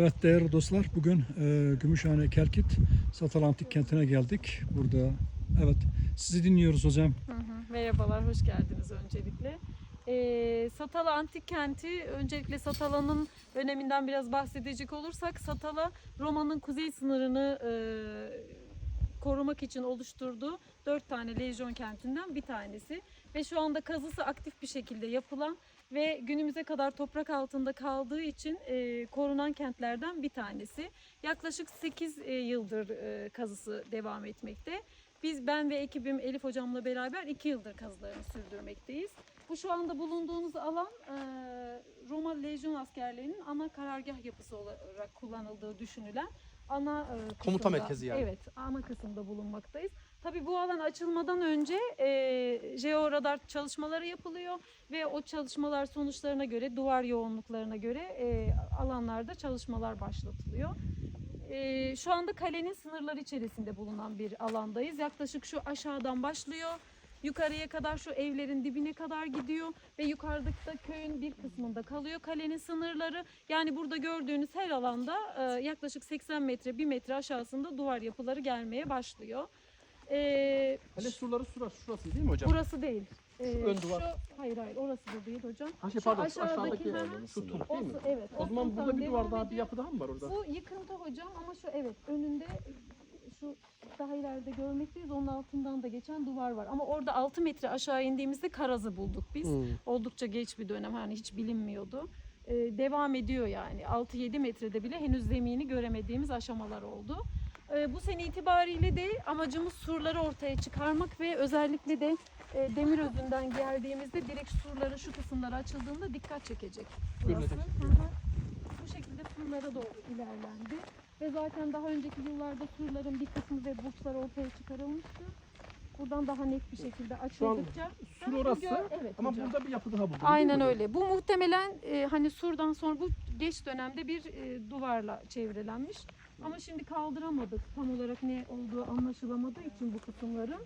Evet değerli dostlar bugün e, Gümüşhane Kelkit Satal Antik Kenti'ne geldik. Burada evet sizi dinliyoruz hocam. Merhabalar, hoş geldiniz öncelikle. Ee, Satala Antik Kenti, öncelikle Satala'nın öneminden biraz bahsedecek olursak, Satala Roma'nın kuzey sınırını e, korumak için oluşturduğu dört tane lejyon kentinden bir tanesi. Ve şu anda kazısı aktif bir şekilde yapılan ve günümüze kadar toprak altında kaldığı için e, korunan kentlerden bir tanesi. Yaklaşık 8 e, yıldır e, kazısı devam etmekte. Biz ben ve ekibim Elif hocamla beraber 2 yıldır kazılarını sürdürmekteyiz. Bu şu anda bulunduğunuz alan e, Roma Lejyon askerlerinin ana karargah yapısı olarak kullanıldığı düşünülen ana e, Komuta kısımda- merkezi yani. Evet, ana kısımda bulunmaktayız. Tabii bu alan açılmadan önce e, jeoradar çalışmaları yapılıyor ve o çalışmalar sonuçlarına göre, duvar yoğunluklarına göre e, alanlarda çalışmalar başlatılıyor. E, şu anda kalenin sınırları içerisinde bulunan bir alandayız. Yaklaşık şu aşağıdan başlıyor. Yukarıya kadar şu evlerin dibine kadar gidiyor ve yukarıdaki da köyün bir kısmında kalıyor kalenin sınırları. Yani burada gördüğünüz her alanda e, yaklaşık 80 metre 1 metre aşağısında duvar yapıları gelmeye başlıyor. E, Kale surları şurası, şurası değil mi hocam? burası değil. E, Şu ön duvar. şu- hayır hayır orası da değil hocam. Ha şey Şu pardon aşağıdaki- aşağıdaki şu tur değil mi? evet. O zaman burada bir duvar daha bir yapı daha mı var orada? Bu yıkıntı hocam ama şu evet önünde şu daha ileride görmekteyiz. Onun altından da geçen duvar var. Ama orada 6 metre aşağı indiğimizde Karaz'ı bulduk biz. Hmm. Oldukça geç bir dönem hani hiç bilinmiyordu. Ee, devam ediyor yani 6-7 metrede bile henüz zemini göremediğimiz aşamalar oldu. Ee, bu sene itibariyle de amacımız surları ortaya çıkarmak ve özellikle de e, demir özünden geldiğimizde direkt surların şu kısımları açıldığında dikkat çekecek. Burası. Bu şekilde surlara doğru ilerlendi. Ve zaten daha önceki yıllarda surların bir kısmı ve burçlar ortaya çıkarılmıştı. Buradan daha net bir şekilde açıldıkça. Sur orası evet ama hocam. burada bir yapı daha buldum. Aynen öyle. Bu muhtemelen e, hani surdan sonra bu geç dönemde bir e, duvarla çevrelenmiş. Ama şimdi kaldıramadık. Tam olarak ne olduğu anlaşılamadığı için bu kısımların.